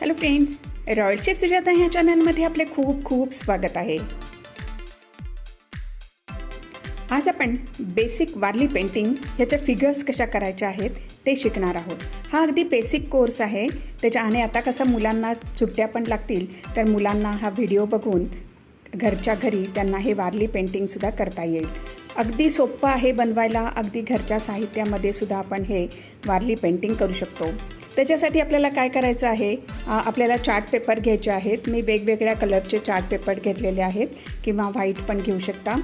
Hello friends royal chef Sujata ह्या चॅनलमध्ये आपले खूप खूप स्वागत आहे. आज आपण बेसिक वारली पेंटिंग ह्याच्या फिगर्स कशा करायच्या आहेत ते शिकणार आहोत. हा अगदी बेसिक कोर्स आहे. त्याच्याने आता कसं मुलांना सुट्ट्या पण लागतील तर मुलांना हा व्हिडिओ बघून घरच्या घरी त्यांना हे वारली पेंटिंगसुद्धा करता येईल. अगदी सोपं आहे बनवायला अगदी घरच्या साहित्यामध्ये सुद्धा आपण हे वारली पेंटिंग करू शकतो. त्याच्यासाठी आपल्याला काय करायचं आहे? आपल्याला चार्ट पेपर घ्यायचे आहेत. मी वेगवेगळ्या कलरचे चार्ट पेपर घेतलेले आहेत किंवा व्हाईट पण घेऊ शकता.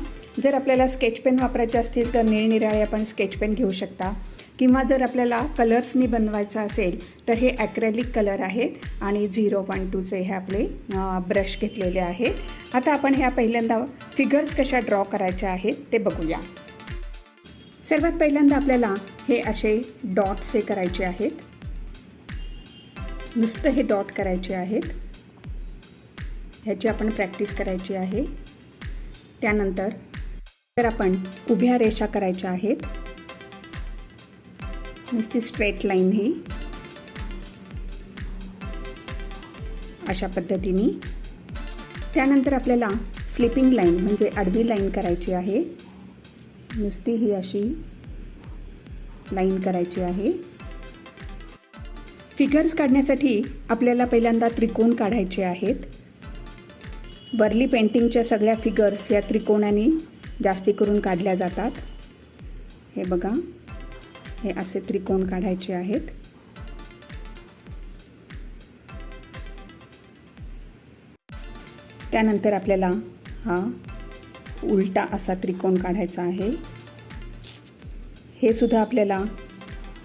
जर आपल्याला स्केच पेन वापरायचे असतील तर निरनिराळे आपण स्केच पेन घेऊ शकता. किंवा जर आपल्याला कलर्सनी बनवायचं असेल तर हे ॲक्रेलिक कलर आहेत आणि झिरो वन टूचे हे आपले ब्रश घेतलेले आहेत. आता आपण ह्या पहिल्यांदा फिगर्स कशा ड्रॉ करायच्या आहेत ते बघूया. सर्वात पहिल्यांदा आपल्याला हे असे डॉट्स हे करायचे आहेत. नुसतं हे डॉट करायचे आहेत. ह्याची आपण प्रॅक्टिस करायची आहे. त्यानंतर तर आपण उभ्या रेषा करायच्या आहेत. नुसती स्ट्रेट लाईन ही. अशा पद्धतीने. त्यानंतर आपल्याला स्लिपिंग लाईन म्हणजे आडवी लाईन करायची आहे. नुसती ही अशी लाईन करायची आहे. फिगर्स काढण्यासाठी आपल्याला पहिल्यांदा त्रिकोण काढायचे आहेत. वरली पेंटिंगच्या सगळ्या फिगर्स या त्रिकोणाने जास्ती करून काढल्या जातात. हे बघा. हे असे त्रिकोण काढायचे आहेत. त्यानंतर आपल्याला हा उलटा असा त्रिकोण काढायचा आहे. हे सुद्धा आपल्याला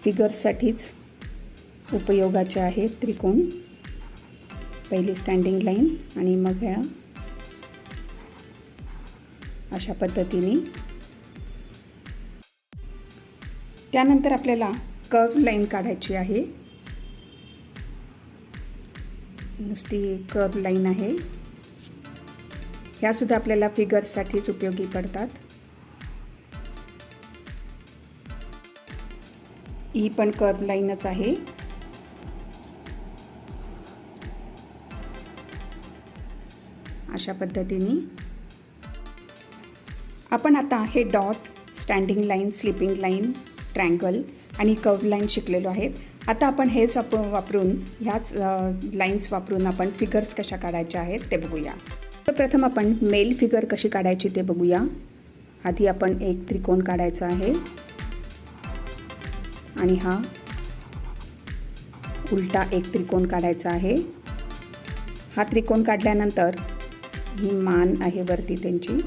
फिगर्ससाठीच उपयोगाचे आहेत त्रिकोण. पहिली स्टँडिंग लाईन आणि मग ह्या अशा पद्धतीने. त्यानंतर आपल्याला कर्व लाईन काढायची आहे. नुसती कर्व लाईन आहे. ह्यासुद्धा आपल्याला फिगर्ससाठीच उपयोगी पडतात. ही पण कर्व लाईनच आहे. अशा पद्धतीने. आपण आता हे dot standing line sleeping line triangle आणि कर्व लाईन शिकलेलो आहेत. आता आपण हेच आप वापरून ह्याच लाईन्स वापरून आपण फिगर्स कशा काढायच्या आहेत ते बघूया. तर प्रथम आपण मेल फिगर कशी काढायची ते बघूया. आधी आपण एक त्रिकोण काढायचा आहे. आणि हा उलटा एक त्रिकोण काढायचा आहे. हा त्रिकोण काढल्यानंतर ही मान आहे वरती त्यांची.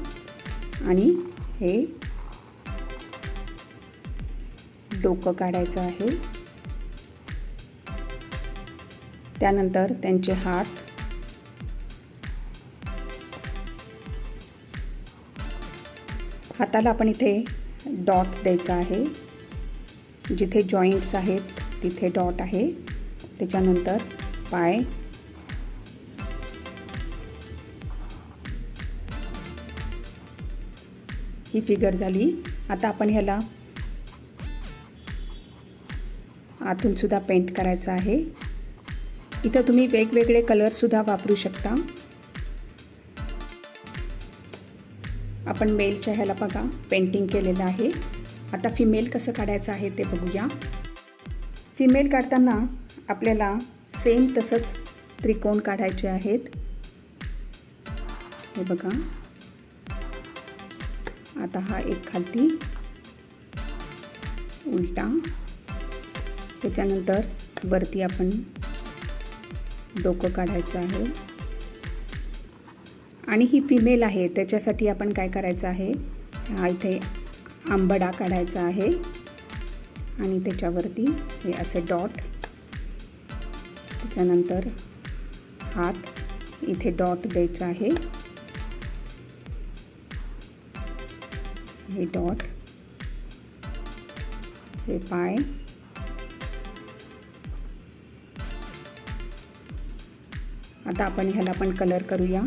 आणि हे डोकं काढायचं आहे. त्यानंतर त्यांचे हात. हाताला आपण इथे डॉट द्यायचा आहे. जिथे जॉईंट्स आहेत तिथे डॉट आहे. त्याच्यानंतर पाय ही फिगर झाली. आता आपण ह्याला आतूनसुद्धा पेंट करायचं आहे. इथं तुम्ही वेगवेगळे कलरसुद्धा वापरू शकता. आपण मेलच्या ह्याला बघा पेंटिंग केलेलं आहे. आता फिमेल कसं काढायचं आहे ते बघूया. फिमेल काढताना आपल्याला सेम तसंच त्रिकोण काढायचे आहेत. हे बघा. आता हा एक खालती उलटा. त्याच्यानंतर वरती आपण डोकं काढायचं आहे. आणि ही फिमेल आहे त्याच्यासाठी आपण काय करायचं आहे? हा इथे आंबडा काढायचा आहे. आणि त्याच्यावरती हे असे डॉट त्याच्यानंतर हात इथे डॉट द्यायचा आहे. हे डॉट हे पाय आता आपण ह्याला पण कलर करूया.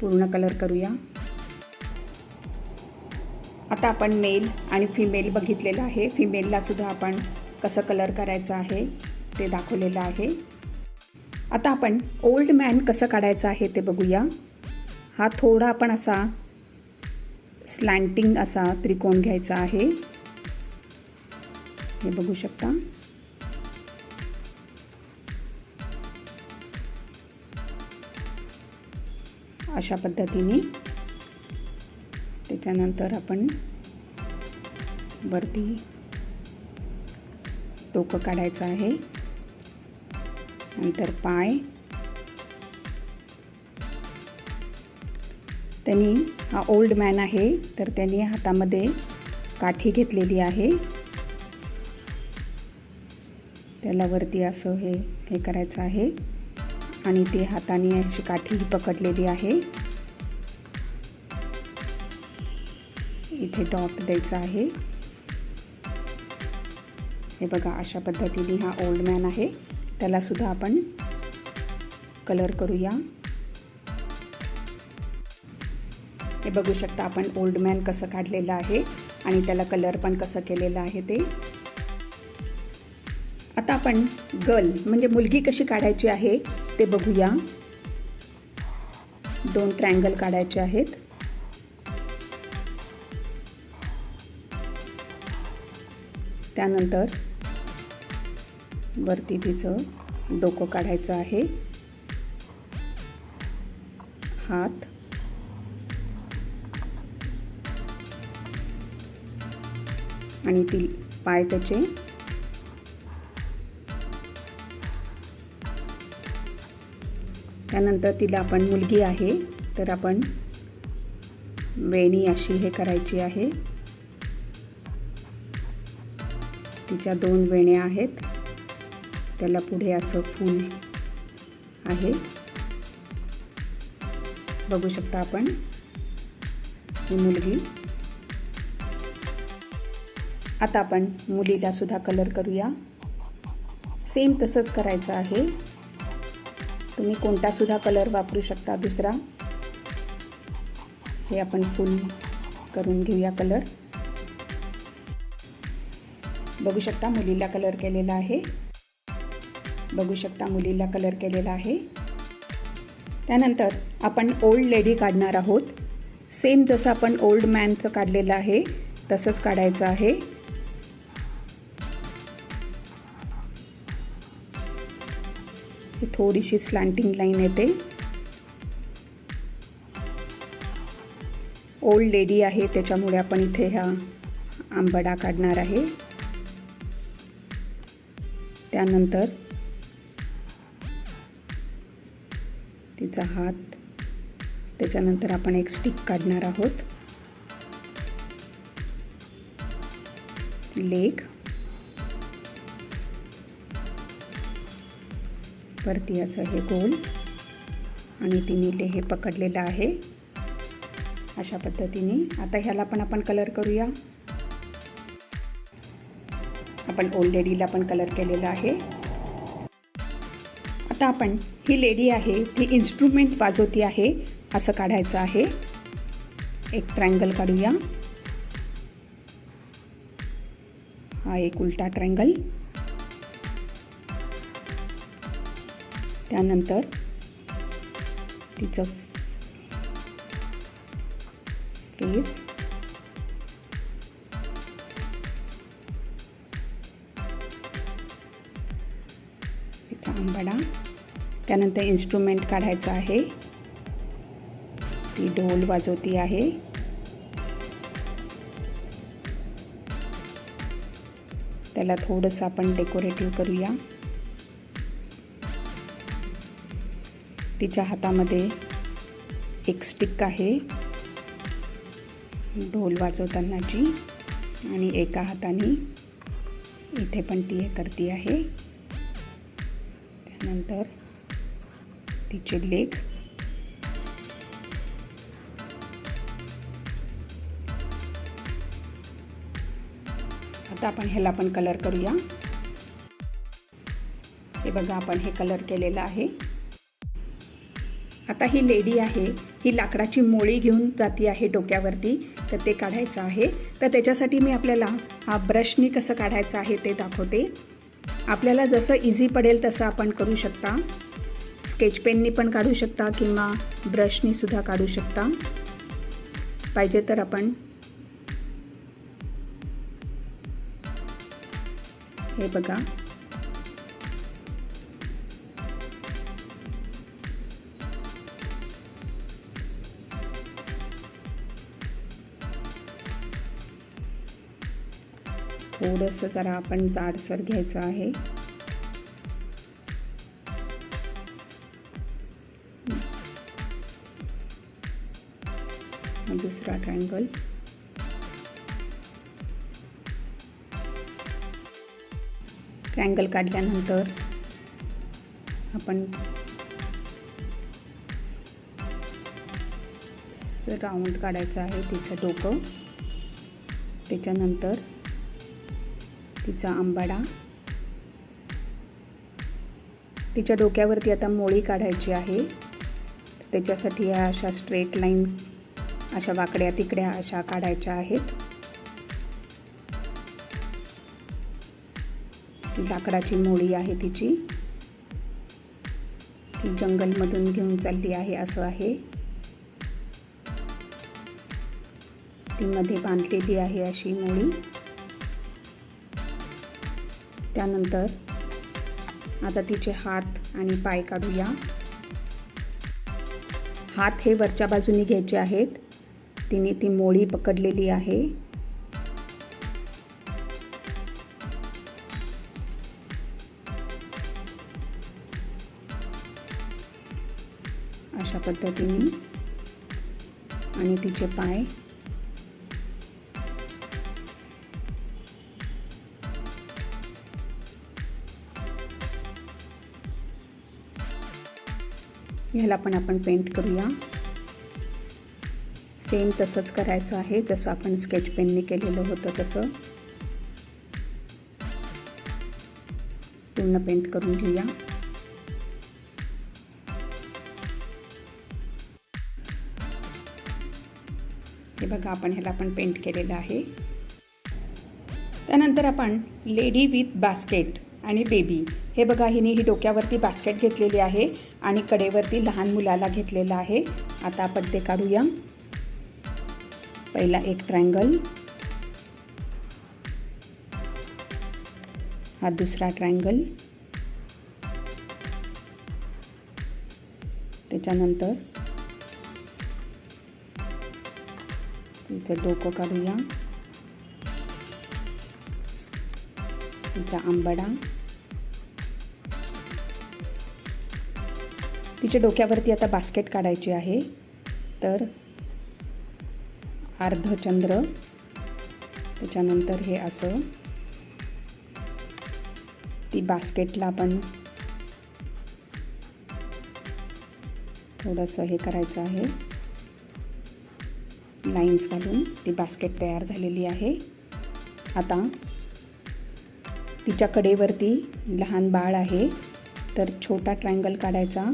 पूर्ण कलर करूया. आता आपण मेल आणि फिमेल बघितलेलं आहे. फिमेलला सुद्धा आपण कसं कलर करायचं आहे ते दाखवलेलं आहे. आता आपण ओल्ड मॅन कसं काढायचं आहे ते बघूया. हा थोडा आपण असा स्लँटिंग असा त्रिकोण घ्यायचा आहे. हे बघू शकता. अशा पद्धतीने. त्याच्यानंतर आपण वरती टोकं काढायचं आहे. नंतर पाय. त्यांनी हा ओल्ड मॅन आहे तर त्यांनी हातामध्ये काठी घेतलेली आहे. त्याला वरती असं हे हे करायचं आहे. आणि ते हाताने अशी काठी पकडलेली आहे. इथे टॉप द्यायचा आहे. हे बघा अशा पद्धतीने हा ओल्ड मॅन आहे. त्याला सुद्धा आपण कलर करूया. हे बघू शकता आपण ओल्ड मॅन कसं काढलेलं आहे आणि त्याला कलर पण कसं केलेलं आहे ते. आता आपण गर्ल म्हणजे मुलगी कशी काढायची आहे ते बघूया. दोन ट्रँगल काढायचे आहेत. त्यानंतर वरती तिचं डोकं काढायचं आहे. हात. आणि ती पाय त्याचे. त्यानंतर तिला आपण मुलगी आहे तर आपण वेणी अशी हे करायची आहे. तिच्या दोन वेण्या आहेत. त्याला पुढे असं फूल आहे. बघू शकता आपण ही मुलगी. आता आपण मुलीला सुद्धा कलर करूया. सेम तसंच करायचं आहे. तुम्ही कोणता सुद्धा कलर वापरू शकता दुसरा. हे आपण फुल करून घेऊया कलर बघू शकता मुलीला कलर केलेला आहे. बघू शकता मुलीला कलर केलेला आहे. त्यानंतर आपण ओल्ड लेडी काढणार आहोत. सेम जसं आपण ओल्ड मॅनचं काढलेलं आहे तसंच काढायचं आहे. थोडीशी स्लांटिंग लाईन येते. ओल्ड लेडी आहे त्याच्यामुळे आपण इथे ह्या आंबडा काढणार आहे. त्यानंतर त्याचा हात. त्याच्यानंतर आपण एक स्टिक काढणार आहोत. लेग वरती असं हे गोल. आणि तिने हे पकडलेलं आहे. अशा पद्धतीने. आता ह्याला पण आपण कलर करूया. आपण ओल्ड लेडीला पण कलर केलेला आहे. आता आपण ही लेडी आहे ती इन्स्ट्रुमेंट वाजवती आहे असं काढायचं आहे. एक ट्रँगल काढूया. हा एक उलटा ट्रँगल त्यानंतर तिचं फेस तिचा आंबाडा. त्यानंतर इन्स्ट्रुमेंट काढायचं आहे. ती ढोल वाजवती आहे. त्याला थोडंसं आपण डेकोरेटिव्ह करूया. तिच्या हातामध्ये एक स्टिक आहे. ढोल वाजवतानाची आणि एका हाताने इथे पण ती हे करती आहे. त्यानंतर तिचे लेख. आता आपण ह्याला पण कलर करूया. हे बघा आपण हे कलर केलेलं आहे. आता ही लेडी आहे ही लाकडाची मोळी घेऊन जाती आहे डोक्यावरती तर ते काढायचं आहे. तर त्याच्यासाठी मी आपल्याला हा ब्रशनी कसं काढायचं आहे ते दाखवते. आपल्याला जसं इझी पडेल तसं आपण करू शकता. स्केच पेननी पण काढू शकता किंवा ब्रशनी सुद्धा काढू शकता. पाहिजे तर आपण हे बघा. थोडंसं जरा आपण जाडसर घ्यायचं आहे. ट्रायंगल ट्रायंगल काढल्यानंतर आपण राऊंड काढायचं आहे तिचं डोकं. त्याच्यानंतर तिचा आंबाडा. तिच्या डोक्यावरती आता मोळी काढायची आहे. त्याच्यासाठी अशा स्ट्रेट लाईन अशा वाकड्या तिकड्या अशा काढायच्या आहेत. लाकडाची मोळी आहे तिची. ती जंगलमधून घेऊन चालली आहे असं आहे. ती मध्ये बांधलेली आहे अशी मोळी त्यानंतर आता तिचे हात आणि पाय काढूया. हात हे वरच्या बाजूने घ्यायचे आहेत. तिने ती मोळी पकडलेली आहे. अशा पद्धतीने. आणि तिचे पाय. ह्याला पण आपण पेंट करूया. सेम तसंच करायचं आहे. जसं आपण स्केच पेनने केलेलं होतं तसं. पूर्ण पेंट करून घेऊया. हे बघा आपण ह्याला पण पेंट केलेलं आहे. त्यानंतर आपण लेडी विथ बास्केट आणि बेबी हे बघा हिने ही डोक्यावरती बास्केट घेतलेली आहे आणि कडेवरती लहान मुलाला घेतलेलं आहे. आता आपण ते काढूया. पहिला एक ट्रँगल हा दुसरा ट्रँगल त्याच्यानंतर तिचं डोकं काढूया. तिचा आंबडा. तिच्या डोक्यावरती आता बास्केट काढायची आहे. तर अर्धचंद्र त्याच्यानंतर हे असं. ती बास्केटला आपण थोडंसं हे करायचं आहे. लाईन्स घालून ती बास्केट तयार झालेली आहे. आता तिच्या कडेवरती लहान बाळ आहे. तर छोटा ट्रायंगल काढायचा.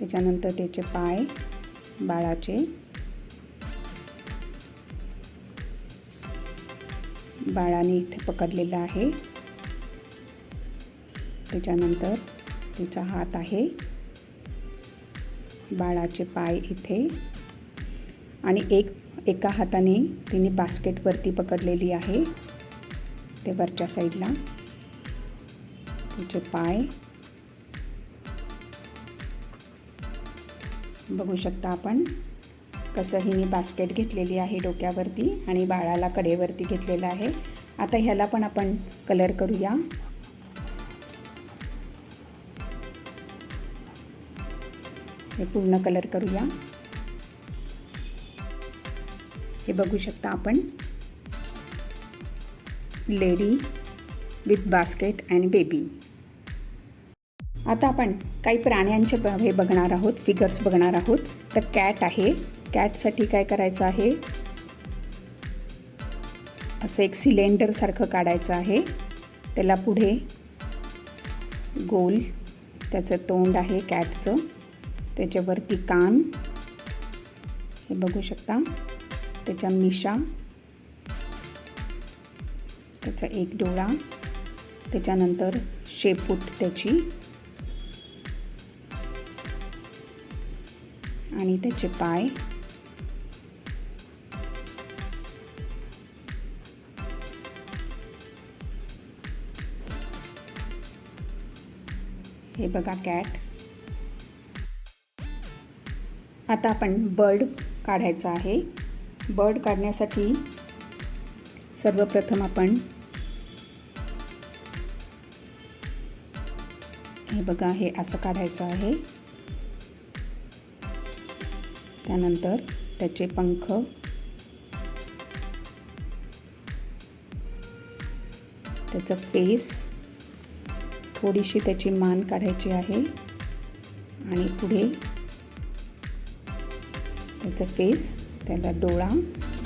त्याच्यानंतर त्याचे पाय बाळाचे. बाळाने इथे पकडलेलं आहे. त्याच्यानंतर तिचा हात आहे. बाळाचे पाय इथे. आणि एक एका हाताने तिने बास्केटवरती पकडलेली आहे. ते वरच्या साईडला. तिचे पाय बघू शकता आपण. कसं हिने बास्केट घेतलेली आहे डोक्यावरती आणि बाळाला कडेवरती घेतलेलं आहे. आता ह्याला पण आपण कलर करूया. हे पूर्ण कलर करूया. हे बघू शकता आपण. Lady with basket and baby आता आपण काही प्राण्यांचे ब हे बघणार आहोत फिगर्स बघणार आहोत. तर कॅट आहे. कॅटसाठी काय करायचं आहे? असं एक सिलेंडरसारखं काढायचं आहे. त्याला पुढे गोल त्याचं तोंड आहे कॅटचं त्याच्यावरती कान. हे बघू शकता. त्याच्या मिशा. त्याचा एक डोळा. त्याच्यानंतर शेपूट त्याची. आणि त्याचे पाय. हे बघा कॅट. आता आपण बर्ड काढायचा आहे. बर्ड काढण्यासाठी सर्वप्रथम आपण हे बघा हे असं काढायचं आहे. त्यानंतर त्याचे पंख. त्याचं फेस थोडीशी त्याची मान काढायची आहे. आणि पुढे त्याचं फेस त्याला डोळा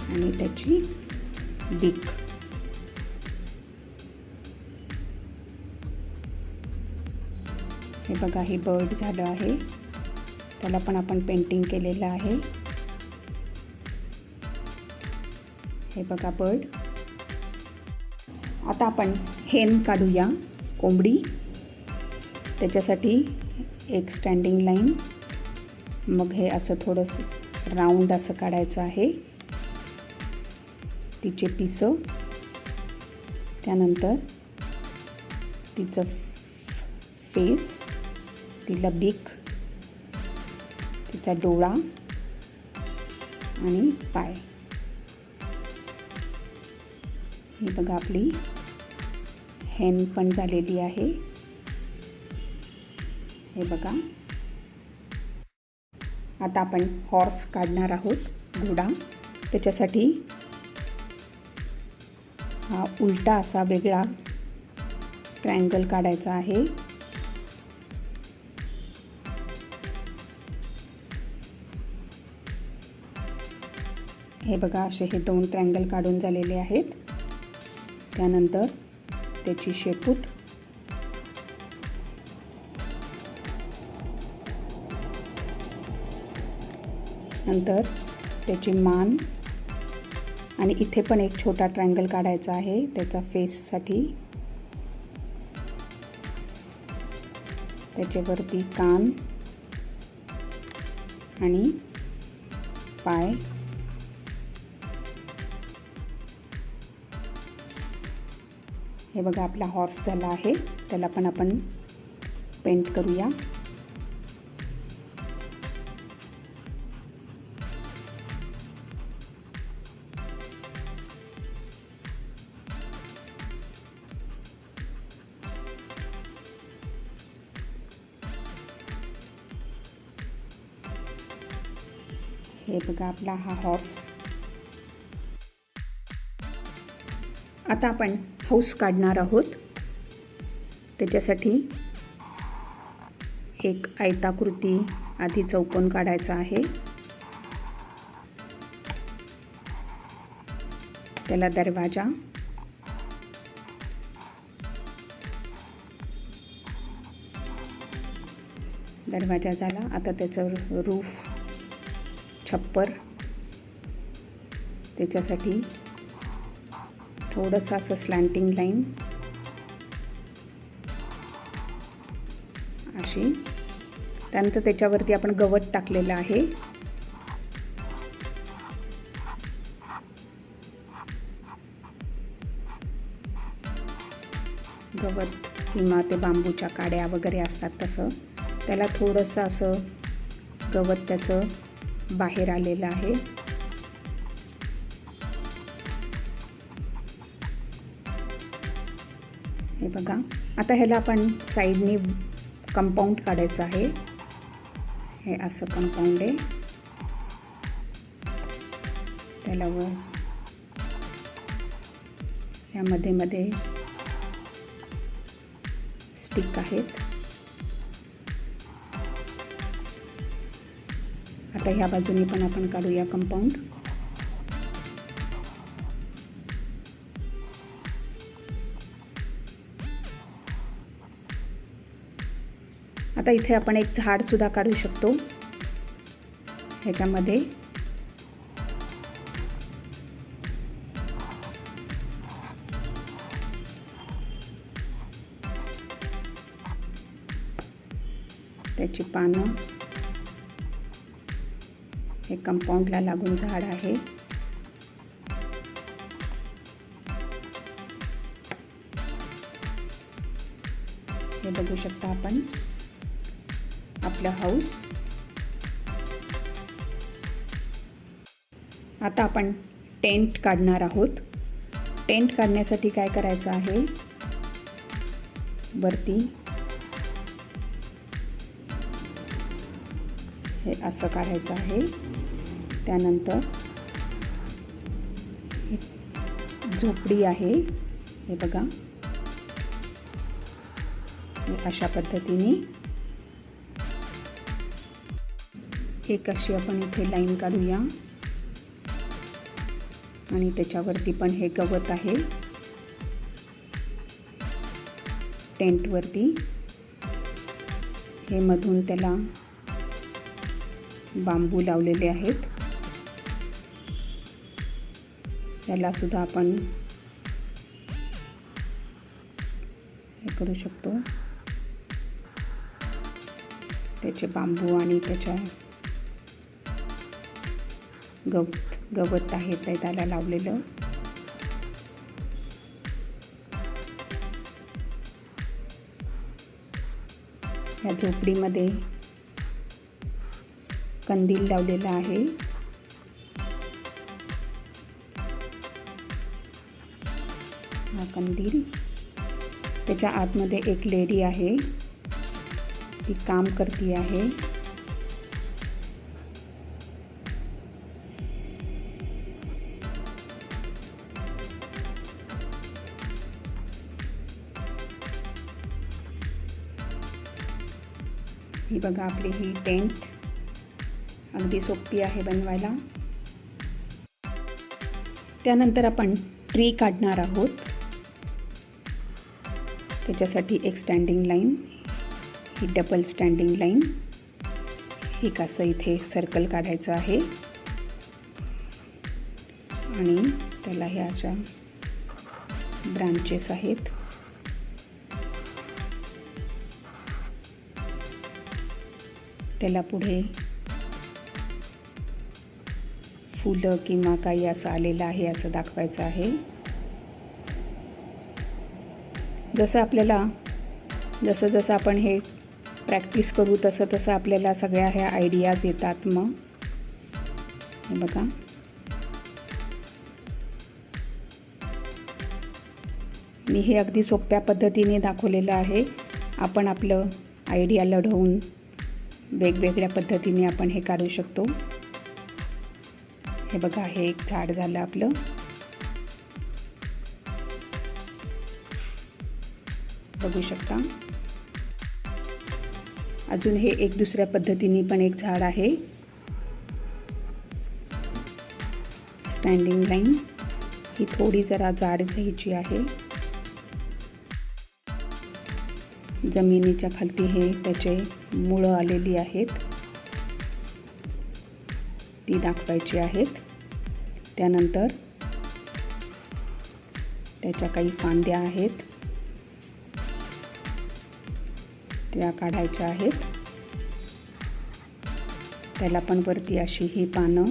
आणि त्याची बीक हे बघा हे बर्ड झालं आहे. त्याला पण आपण पेंटिंग केलेलं आहे. हे बघा बर्ड आता आपण हेन काढूया कोंबडी. त्याच्यासाठी एक स्टँडिंग लाईन मग हे असं थोडंसं राऊंड असं काढायचं आहे. तिचे पिसं. त्यानंतर तिचं फेस तिला बीक तिचा डोळा आणि पाय. ही बघा आपली हेन पण झालेली आहे. हे बघा. आता आपण हॉर्स काढणार आहोत घोडा. त्याच्यासाठी हा उलटा असा वेगळा ट्रायंगल काढायचा आहे. हे बघा असे हे दोन ट्रँगल काढून झालेले आहेत. त्यानंतर त्याची शेपूट. नंतर त्याची मान. आणि इथे पण एक छोटा ट्रँगल काढायचा आहे त्याचा फेससाठी त्याच्यावरती कान. आणि पाय. हे बघा आपला हॉर्स झाला आहे. त्याला पण आपण पेंट करूया. हे बघा आपला हा हॉर्स आता आपण हाऊस काढणार आहोत. त्याच्यासाठी एक आयताकृती आधी चौकोन काढायचा आहे. त्याला दरवाजा. दरवाजा झाला. आता त्याचं रूफ छप्पर. त्याच्यासाठी थोडंसं असं स्लँटिंग लाईन अशी. त्यानंतर त्याच्यावरती आपण गवत टाकलेलं आहे. गवत किंवा ते बांबूच्या काड्या वगैरे असतात तसं. त्याला थोडंसं असं गवत त्याचं बाहेर आलेलं आहे. बघा. आता ह्याला आपण साईडने कंपाऊंड काढायचं आहे. हे असं कंपाऊंड आहे. त्याला व यामध्ये मध्ये स्टिक आहेत. आता ह्या बाजूने पण आपण काढूया कंपाऊंड आता इथे आपण एक झाडसुद्धा काढू शकतो. ह्याच्यामध्ये. त्याची पानं. हे कंपाऊंडला लागून झाड आहे. हे बघू शकता आपण. आपलं हाऊस आता आपण टेंट काढणार आहोत. टेंट काढण्यासाठी काय करायचं आहे? वरती. हे असं काढायचं आहे. त्यानंतर झोपडी आहे. हे बघा. अशा पद्धतीने एक अशी आपण इथे लाईन काढूया. आणि त्याच्यावरती पण हे गवत आहे. टेंटवरती हे मधून त्याला बांबू लावलेले आहेत. त्याला सुद्धा आपण हे करू शकतो. त्याचे बांबू आणि त्याच्या गवत गवत आहे ते त्याला लावलेलं. ह्या झोपडीमध्ये कंदील लावलेला आहे. हा कंदील. त्याच्या आतमध्ये एक लेडी आहे. ती काम करती आहे. बघा आपली ही टेंट. अगदी सोपी आहे बनवायला. त्यानंतर आपण ट्री काढणार आहोत. त्याच्यासाठी एक स्टँडिंग लाईन ही डबल स्टँडिंग लाईन एक असं इथे सर्कल काढायचं आहे. आणि त्याला ह्या अशा ब्रांचेस आहेत त्याला पुढे फुलं किंवा काही असं आलेलं आहे असं दाखवायचं आहे. जसं आपल्याला जसं जसं आपण हे प्रॅक्टिस करू तसं तसं आपल्याला सगळ्या ह्या आयडियाज येतात मग. हे बघा. मी हे अगदी सोप्या पद्धतीने दाखवलेलं आहे. आपण आपलं आयडिया लढवून वेगवेगळ्या पद्धतीने आपण हे काढू शकतो. हे बघा हे एक झाड झालं आपलं. बघू शकता. अजून हे एक दुसऱ्या पद्धतीने पण एक झाड आहे. स्टँडिंग लाईन ही थोडी जरा जाड घ्यायची आहे. जमिनीच्या खालती हे त्याचे मुळं आलेली आहेत. ती दाखवायची आहेत. त्यानंतर त्याच्या काही फांद्या आहेत. त्या काढायच्या आहेत. त्याला पण वरती अशी ही पानं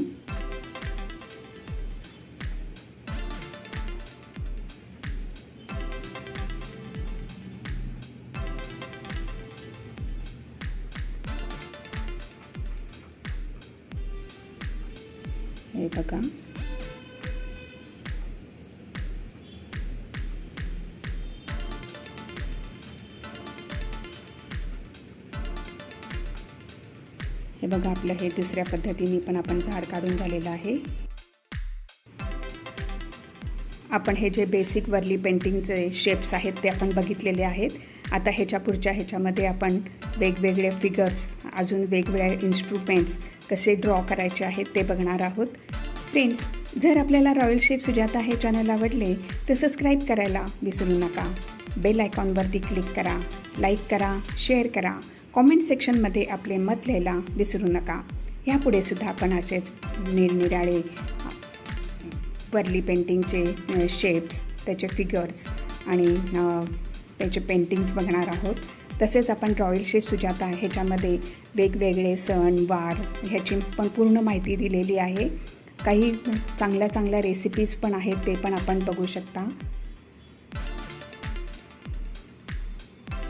आहे. दुसऱ्या पद्धतीने पण आपण झाड काढून झालेलं आहे. आपण हे जे बेसिक वरली पेंटिंगचे शेप्स आहेत ते आपण बघितलेले आहेत. आता ह्याच्या पुढच्या ह्याच्यामध्ये आपण वेगवेगळे फिगर्स अजून वेगवेगळ्या इन्स्ट्रुमेंट्स कसे ड्रॉ करायचे आहेत ते बघणार आहोत. फ्रेंड्स जर आपल्याला रॉयल शेफ सुजाता हे चॅनल आवडले तर सबस्क्राईब करायला विसरू नका. बेल आयकॉनवरती क्लिक करा लाईक करा शेअर करा. कॉमेंट सेक्शनमध्ये आपले मत लिहायला विसरू नका. यापुढे सुद्धा आपण असेच निरनिराळे वरली पेंटिंगचे शेप्स त्याचे फिगर्स आणि त्याचे पेंटिंग्स बघणार आहोत. तसेच आपण रॉयल शेट सुजाता ह्याच्यामध्ये वेगवेगळे सण वार ह्याची पण पूर्ण माहिती दिलेली आहे. काही चांगल्या चांगल्या रेसिपीज पण आहेत ते पण आपण बघू शकता.